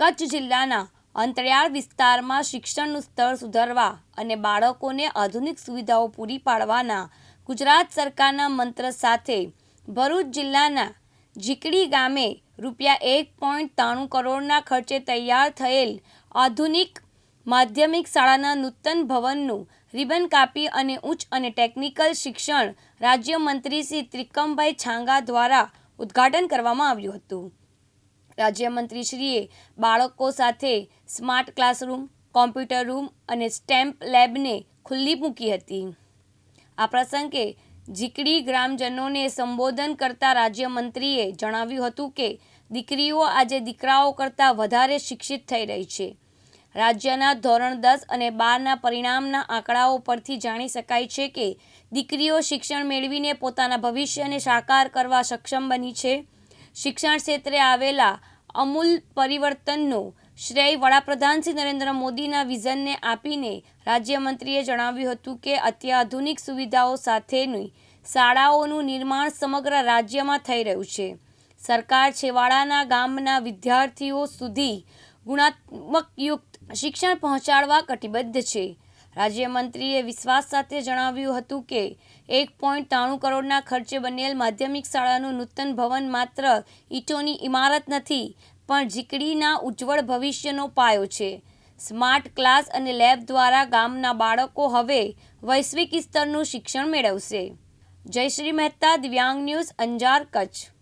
કચ્છ જિલ્લાના અંતરિયાળ વિસ્તારમાં શિક્ષણનું સ્તર સુધારવા અને બાળકોને આધુનિક સુવિધાઓ પૂરી પાડવાના ગુજરાત સરકારના મંત્ર સાથે ભરૂચ જિલ્લાના ઝીકડી ગામે રૂપિયા એક પોઈન્ટ ત્રાણું કરોડના ખર્ચે તૈયાર થયેલ આધુનિક માધ્યમિક શાળાના નૂતન ભવનનું રિબન કાપી અને ઉચ્ચ અને ટેકનિકલ શિક્ષણ રાજ્યમંત્રી શ્રી ત્રિકમભાઈ છાંગા દ્વારા ઉદ્ઘાટન કરવામાં આવ્યું હતું. રાજ્યમંત્રીશ્રીએ બાળકો સાથે સ્માર્ટ ક્લાસરૂમ, કોમ્પ્યુટર રૂમ અને સ્ટેમ્પ લેબને ખુલ્લી મૂકી હતી. આ પ્રસંગે ઝીકડી ગ્રામજનોને સંબોધન કરતા રાજ્યમંત્રીએ જણાવ્યું હતું કે, દીકરીઓ આજે દીકરાઓ કરતાં વધારે શિક્ષિત થઈ રહી છે. રાજ્યના ધોરણ દસ અને બારના પરિણામના આંકડાઓ પરથી જાણી શકાય છે કે, દીકરીઓ શિક્ષણ મેળવીને પોતાના ભવિષ્યને સાકાર કરવા સક્ષમ બની છે. શિક્ષણ ક્ષેત્રે આવેલા અમૂલ પરિવર્તનનો શ્રેય વડાપ્રધાન શ્રી નરેન્દ્ર મોદીના વિઝનને આપીને રાજ્યમંત્રીએ જણાવ્યું હતું કે અત્યાધુનિક સુવિધાઓ સાથેની શાળાઓનું નિર્માણ સમગ્ર રાજ્યમાં થઈ રહ્યું છે. સરકાર છેવાડાના ગામના વિદ્યાર્થીઓ સુધી ગુણાત્મકયુક્ત શિક્ષણ પહોંચાડવા કટિબદ્ધ છે. રાજ્યમંત્રીએ વિશ્વાસ સાથે જણાવ્યું હતું કે એક પોઈન્ટ ત્રાણું કરોડના ખર્ચે બનેલ માધ્યમિક શાળાનું નૂતન ભવન માત્ર ઈંટોની ઇમારત નથી, પણ ઝીકડીના ઉજ્જવળ ભવિષ્યનો પાયો છે. સ્માર્ટ ક્લાસ અને લેબ દ્વારા ગામના બાળકો હવે વૈશ્વિક સ્તરનું શિક્ષણ મેળવશે. જયશ્રી મહેતા, દિવ્યાંગ ન્યૂઝ અંજાર, કચ્છ.